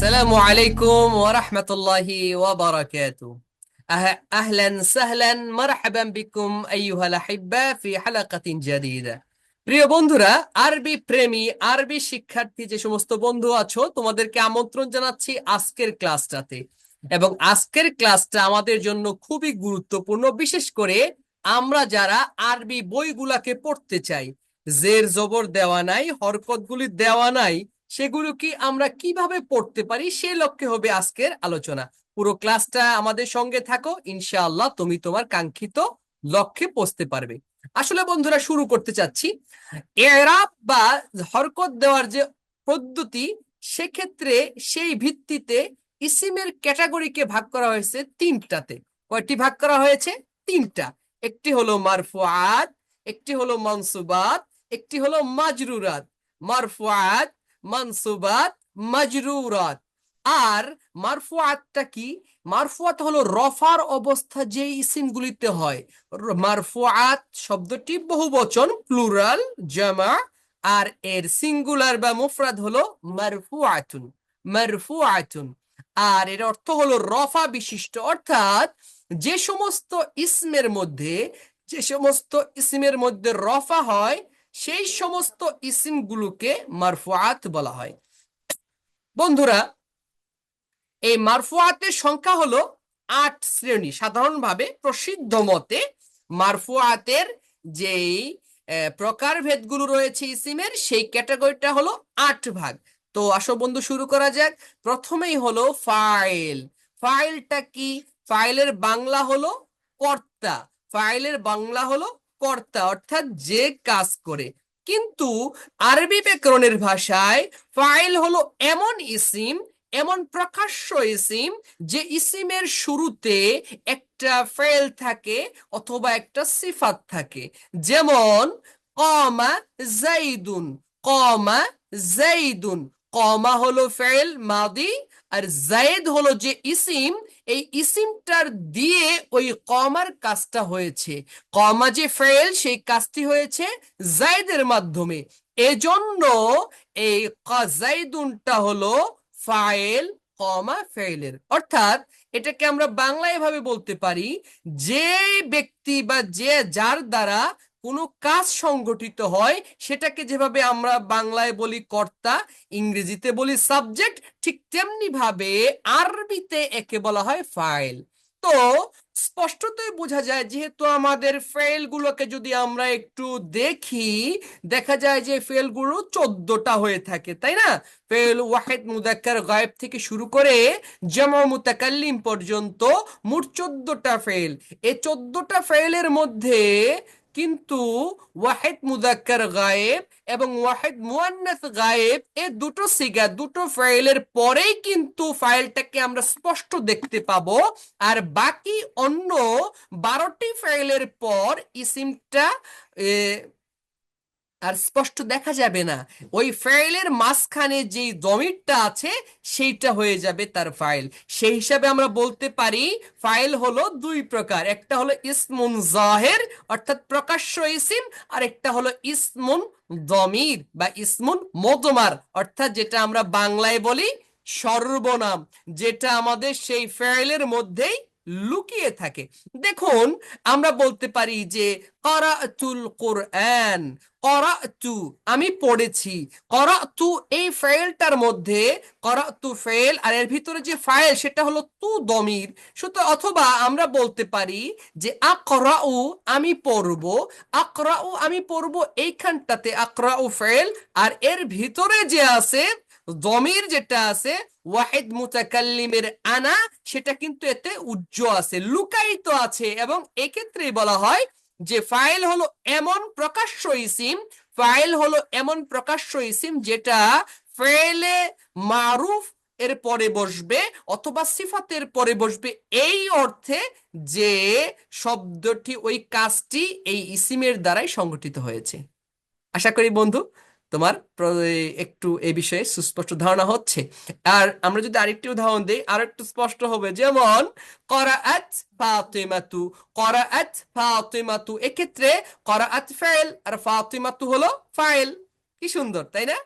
السلام عليكم ورحمة الله وبركاته أه- أهلا سهلا مرحبا بكم أيها الأحبة في حلقة جديدة প্রিয় বন্ধুরা আরবি প্রেমী আরবি শিক্ষার্থী যে সমস্ত বন্ধু আছো তোমাদেরকে আমন্ত্রণ জানাচ্ছি আজকের ক্লাসটাতে এবং আজকের ক্লাসটা আমাদের জন্য খুবই গুরুত্বপূর্ণ বিশেষ করে আমরা যারা আরবি বইগুলাকে পড়তে চাই জের জবর দেওয়া নাই হরকতগুলি দেওয়া নাই সেগুলো কি আমরা কীভাবে পড়তে পারি সে লক্ষ্যে হবে আজকের আলোচনা। পুরো ক্লাসটা আমাদের সঙ্গে থাকো, ইনশাআল্লাহ তুমি তোমার কাঙ্ক্ষিত লক্ষ্যে পৌঁছতে পারবে। আসলে বন্ধুরা, শুরু করতে চাচ্ছি। এরাব বা হরকত দেওয়ার যে পদ্ধতি, সেক্ষেত্রে সেই ভিত্তিতে ইসিমের ক্যাটাগরিকে ভাগ করা হয়েছে তিনটাতে। কয়টি ভাগ করা হয়েছে? তিনটা। একটি হলো মারফুআত, একটি হলো মানসুবাত, একটি হলো মাজরুরাত। মারফুআত মানসুবাত মাজরুরাত আর মারফুআতটা কি? মারফুআত হলো রফার অবস্থা যে ইসিমগুলিতে হয়। মারফুআত শব্দটি বহুবচন প্লুরাল জামা আর এর সিঙ্গুলার বা মুফরাদ হলো মারফুআতুন মারফুআতুন আর এর অর্থ হলো রফা বিশিষ্ট, অর্থাৎ যে সমস্ত ইসমের মধ্যে, যে সমস্ত ইসমের মধ্যে রফা হয় সেই সমস্ত ইসিমগুলোকে মারফুআত বলা হয়। বন্ধুরা, এই মারফুআতের সংখ্যা হলো আট শ্রেণি। সাধারণভাবে প্রসিদ্ধ মতে মারফুআতের যেই প্রকারভেদগুলো রয়েছে ইসিমের, সেই ক্যাটাগরিটা হলো আট ভাগ। তো আসো বন্ধু, শুরু করা যাক। প্রথমেই হলো ফাইল। ফাইলটা কি? ফাইলের বাংলা হলো কর্তা। ফাইলের বাংলা হলো কর্তা অর্থাৎ যে কাজ করে। কিন্তু আরবি ব্যাকরণের ভাষায় ফাইল হলো এমন ইসিম, এমন প্রকাশ্য ইসিম যে ইসিমের শুরুতে একটা ফেল থাকে অথবা একটা সিফাত থাকে। যেমন, কমা জাইদুন কমা জাইদুন। কমা হলো ফেল মাদি আর জাইদ হলো যে ইসিম, এই ইসিমটার দিয়ে ওই কমার কাজটা হয়েছে। কমা যে ফেল, সেই কাজটি হয়েছে জাইদের মাধ্যমে। এজন্য এই জাইদুনটা হলো ফাইল কমা ফেইলের। অর্থাৎ এটাকে আমরা বাংলায় এভাবে বলতে পারি, যে ব্যক্তি বা যে যার দ্বারা কোনো কাজ সংগঠিত হয়, সেটাকে যেভাবে আমরা বাংলায় বলি কর্তা, ইংরেজিতে বলি সাবজেক্ট, ঠিক তেমনি ভাবে আরবিতে একে বলা হয় ফাইল। তো স্পষ্টতই বোঝা যায় যেহেতু আমাদের ফেল গুলোকে যদি আমরা একটু দেখি, দেখা যায় যে ফেলগুলো চোদ্দটা হয়ে থাকে, তাই না? ফেল ওয়াহেদ, মুদাক্কার, গায়েব থেকে শুরু করে জামা, মুতাকাল্লিম পর্যন্ত মোট চোদ্দটা ফেল এই চোদ্দটা ফেলের মধ্যে কিন্তু ওয়াহেদ মুদাক্কার গায়েব এবং ওয়াহেদ মুয়ান্নাস গায়েব এ দুটো সিগা, দুটো ফাইলের পরেই কিন্তু ফাইলটাকে আমরা স্পষ্ট দেখতে পাবো। আর বাকি অন্য বারোটি ফাইলের পর ইসিমটা আর স্পষ্ট দেখা যাবে না। ওই ফাইলের মাঝখানে যেই দমিরটা আছে, সেইটা হয়ে যাবে তার ফাইল সেই হিসাবে আমরা বলতে পারি ফাইল হলো দুই প্রকার। একটা হলো ইসমুন জাহের, অর্থাৎ প্রকাশ্য ইসিম, আর একটা হলো ইসমুন দমির বা ইসমুন মদমার অর্থাৎ যেটা আমরা বাংলায় বলি সর্বনাম, যেটা আমাদের সেই ফাইলের মধ্যেই লুকিয়ে থাকে। দেখুন, আমরা বলতে পারি যে, করাতুল কোরআন করাতু আমি পড়েছি। করাতু এই ফাইলটার মধ্যে করাতু ফাইল আর এর ভিতরে যে ফাইল সেটা হলো তু দমির। সুতরাং অথবা আমরা বলতে পারি যে আকরাউ আমি পড়ব। আকরাউ আমি পড়ব এইখানটাতে আকরাউ ফাইল আর এর ভিতরে যে আছে, দমির যেটা আছে, ওয়াহিদ মুতাকাল্লিমের আনা, সেটা কিন্তু এতে উজ্জ্ব আছে, লুকায়িত আছে, এবং এক্ষেত্রে বলা হয় যে ফাইল হলো এমন প্রকাশ্য ইসিম ফাইল হলো এমন প্রকাশ্য ইসিম যেটা ফেলে মারুফ এর পরে বসবে অথবা সিফাতের পরে বসবে। এই অর্থে যে শব্দটি ওই কাজটি এই ইসিমের দ্বারাই সংগঠিত হয়েছে। আশা করি বন্ধু তোমার একটু এ বিষয়ে সুস্পষ্ট ধারণা হচ্ছে। আর আমরা যদি আরেকটি উদাহরণ দিই আর একটু স্পষ্ট হবে। যেমন, করাআত ফাতিমাতু করাআত এক্ষেত্রে ফাইল আর ফাতিমাতু হলো ফাইল কি সুন্দর, তাই না?